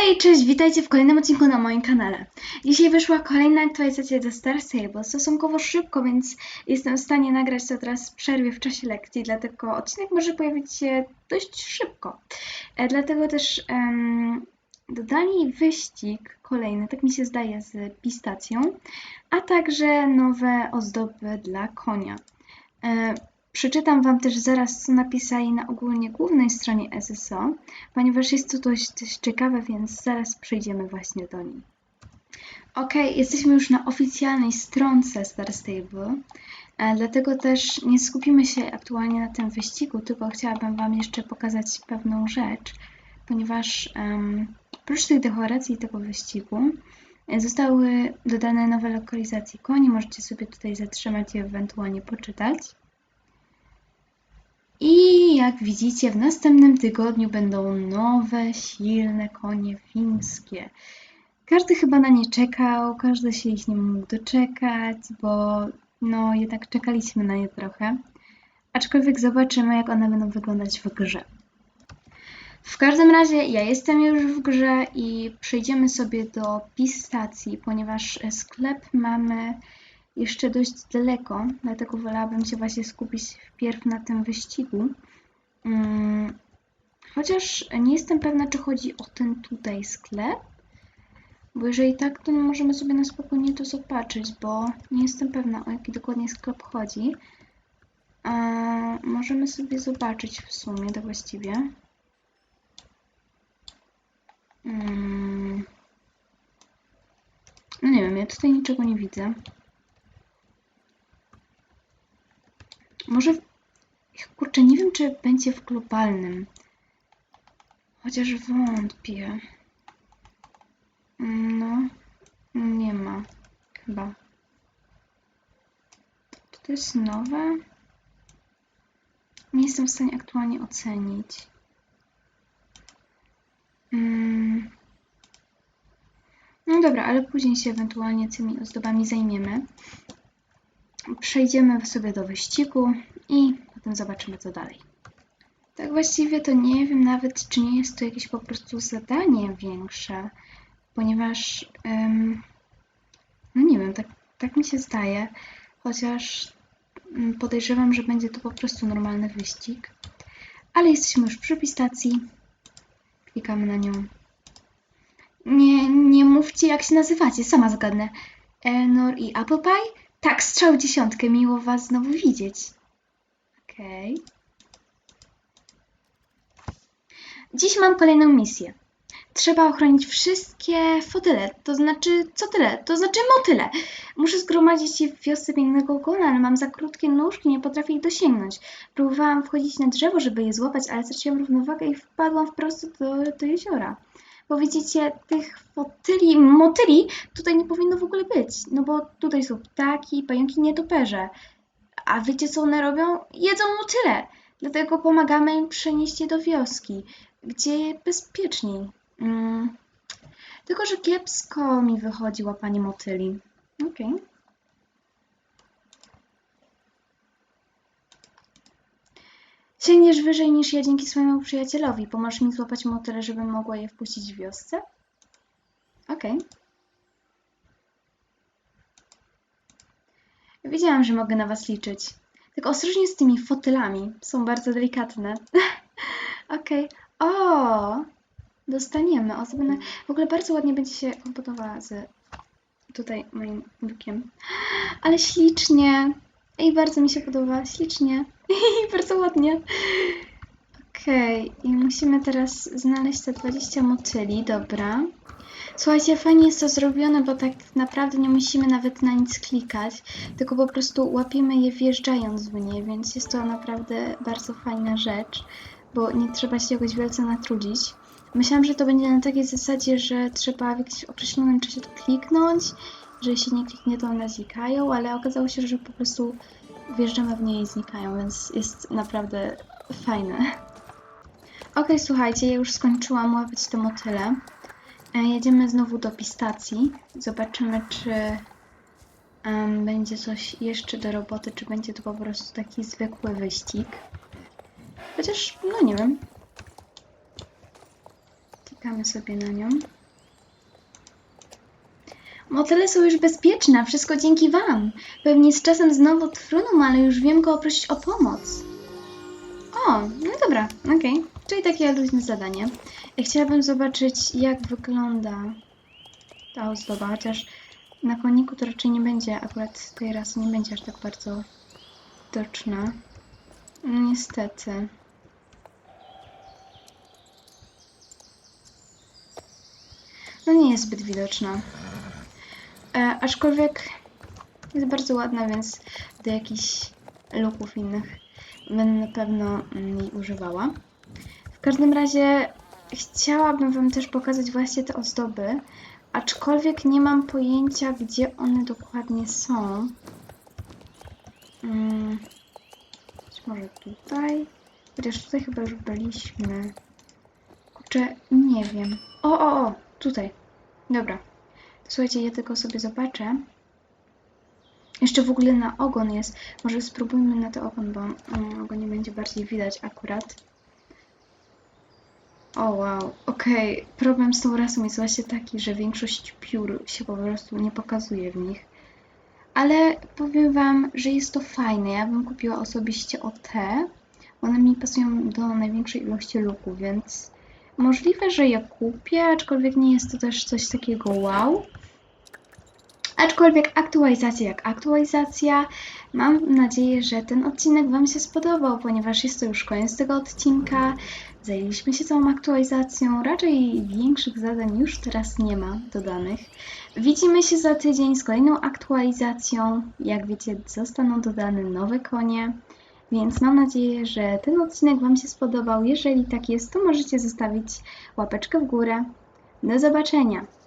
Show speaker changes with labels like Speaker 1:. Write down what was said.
Speaker 1: Hej, cześć, witajcie w kolejnym odcinku na moim kanale. Dzisiaj wyszła kolejna aktualizacja do Star Stable, stosunkowo szybko, więc jestem w stanie nagrać to teraz w przerwie w czasie lekcji, dlatego odcinek może pojawić się dość szybko. E, dlatego też em, dodali wyścig kolejny, tak mi się zdaje, z pistacją, a także nowe ozdoby dla konia. E, Przeczytam Wam też zaraz, co napisali na ogólnie głównej stronie SSO, ponieważ jest to dość, ciekawe, więc zaraz przejdziemy właśnie do niej. Ok, jesteśmy już na oficjalnej stronce Star Stable, e, dlatego też nie skupimy się aktualnie na tym wyścigu, tylko chciałabym Wam jeszcze pokazać pewną rzecz, ponieważ um, oprócz tych dekoracji tego wyścigu e, zostały dodane nowe lokalizacje koni, możecie sobie tutaj zatrzymać i ewentualnie poczytać. I jak widzicie, w następnym tygodniu będą nowe, silne konie fińskie. Każdy chyba na nie czekał, każdy się ich nie mógł doczekać, bo no jednak czekaliśmy na nie trochę. Aczkolwiek zobaczymy, jak one będą wyglądać w grze. W każdym razie ja jestem już w grze i przejdziemy sobie do pistacji, ponieważ sklep mamy jeszcze dość daleko, dlatego wolałabym się właśnie skupić wpierw na tym wyścigu. Mm, Chociaż nie jestem pewna, czy chodzi o ten tutaj sklep, bo jeżeli tak, to możemy sobie na spokojnie to zobaczyć, bo nie jestem pewna, o jaki dokładnie sklep chodzi. A możemy sobie zobaczyć w sumie to właściwie. Mm. No nie wiem, ja tutaj niczego nie widzę. Może, kurczę, nie wiem, czy będzie w globalnym. Chociaż wątpię. No, nie ma. Chyba. Czy to jest nowe? Nie jestem w stanie aktualnie ocenić. Mm. No dobra, ale później się ewentualnie tymi ozdobami zajmiemy przejdziemy sobie do wyścigu i potem zobaczymy co dalej. Tak właściwie to nie wiem nawet, czy nie jest to jakieś po prostu zadanie większe, ponieważ ym, no nie wiem, tak, tak mi się zdaje, chociaż ym, podejrzewam, że będzie to po prostu normalny wyścig. Ale jesteśmy już przy pistacji. Klikamy na nią. Nie, nie mówcie jak się nazywacie, sama zgadnę. Elnor i Apple Pie? Tak, strzał dziesiątkę. Miło Was znowu widzieć. Okej. Dziś mam kolejną misję. Trzeba ochronić wszystkie fotele, to znaczy co tyle, to znaczy motyle. Muszę zgromadzić je w wiosce pięknego ogona, ale mam za krótkie nóżki, nie potrafię ich dosięgnąć. Próbowałam wchodzić na drzewo, żeby je złapać, ale straciłam równowagę i wpadłam wprost do, do jeziora. Bo widzicie, tych fotyli, motyli tutaj nie powinno w ogóle być, no bo tutaj są ptaki, pająki, nietoperze. A wiecie co one robią? Jedzą motyle. Dlatego pomagamy im przenieść je do wioski, gdzie bezpieczniej. Mm. Tylko, że kiepsko mi wychodzi łapanie motyli. Okej. Sięgniesz wyżej niż ja dzięki swojemu przyjacielowi. Pomożesz mi złapać motyle, żebym mogła je wpuścić w wiosce? Okej. Wiedziałam, że mogę na was liczyć. Tylko ostrożnie z tymi fotylami. Są bardzo delikatne. Okej. O! Dostaniemy na... W ogóle bardzo ładnie będzie się komponowała z tutaj moim lukiem. Ale ślicznie. Ej, bardzo mi się podoba. Ślicznie. Bardzo ładnie. Okej, i musimy teraz znaleźć te 20 motyli, dobra. Słuchajcie, fajnie jest to zrobione, bo tak naprawdę nie musimy nawet na nic klikać, tylko po prostu łapiemy je wjeżdżając w nie, więc jest to naprawdę bardzo fajna rzecz, bo nie trzeba się jakoś wielce natrudzić. Myślałam, że to będzie na takiej zasadzie, że trzeba w jakimś określonym czasie to kliknąć, że jeśli nie kliknie, to one znikają, ale okazało się, że po prostu wjeżdżamy w nie i znikają, więc jest naprawdę fajne. Okej, słuchajcie, ja już skończyłam łapić te motyle. E, Jedziemy znowu do pistacji. Zobaczymy, czy em, będzie coś jeszcze do roboty, czy będzie to po prostu taki zwykły wyścig. Chociaż, no nie wiem. Klikamy sobie na nią. Motyle są już bezpieczne, wszystko dzięki Wam. Pewnie z czasem znowu truną, ale już wiem go prosić o pomoc. O, no dobra, okej. Czyli takie luźne zadanie. Chciałabym zobaczyć, jak wygląda ta ozdoba, chociaż na koniku to raczej nie będzie, akurat tej rasy nie będzie aż tak bardzo widoczna. No niestety. No nie jest zbyt widoczna. E, aczkolwiek jest bardzo ładna, więc do jakichś luków innych będę na pewno mm, jej używała. W każdym razie chciałabym Wam też pokazać właśnie te ozdoby, aczkolwiek nie mam pojęcia, gdzie one dokładnie są. Mm, być może tutaj? Chociaż tutaj chyba już byliśmy. Kurczę, nie wiem. O, o, o, tutaj. Dobra. Słuchajcie, ja tylko sobie zobaczę. Jeszcze w ogóle na ogon jest. Może spróbujmy na to ogon, bo mm, ogon nie będzie bardziej widać akurat. O wow, okej. Problem z tą rasą jest właśnie taki, że większość piór się po prostu nie pokazuje w nich. Ale powiem Wam, że jest to fajne. Ja bym kupiła osobiście o te. One mi pasują do największej ilości luku, więc możliwe, że je kupię, aczkolwiek nie jest to też coś takiego wow. Aczkolwiek aktualizacja jak aktualizacja, mam nadzieję, że ten odcinek Wam się spodobał, ponieważ jest to już koniec tego odcinka. Zajęliśmy się całą aktualizacją, raczej większych zadań już teraz nie ma dodanych. Widzimy się za tydzień z kolejną aktualizacją. Jak wiecie, zostaną dodane nowe konie. Więc mam nadzieję, że ten odcinek Wam się spodobał. Jeżeli tak jest, to możecie zostawić łapeczkę w górę. Do zobaczenia!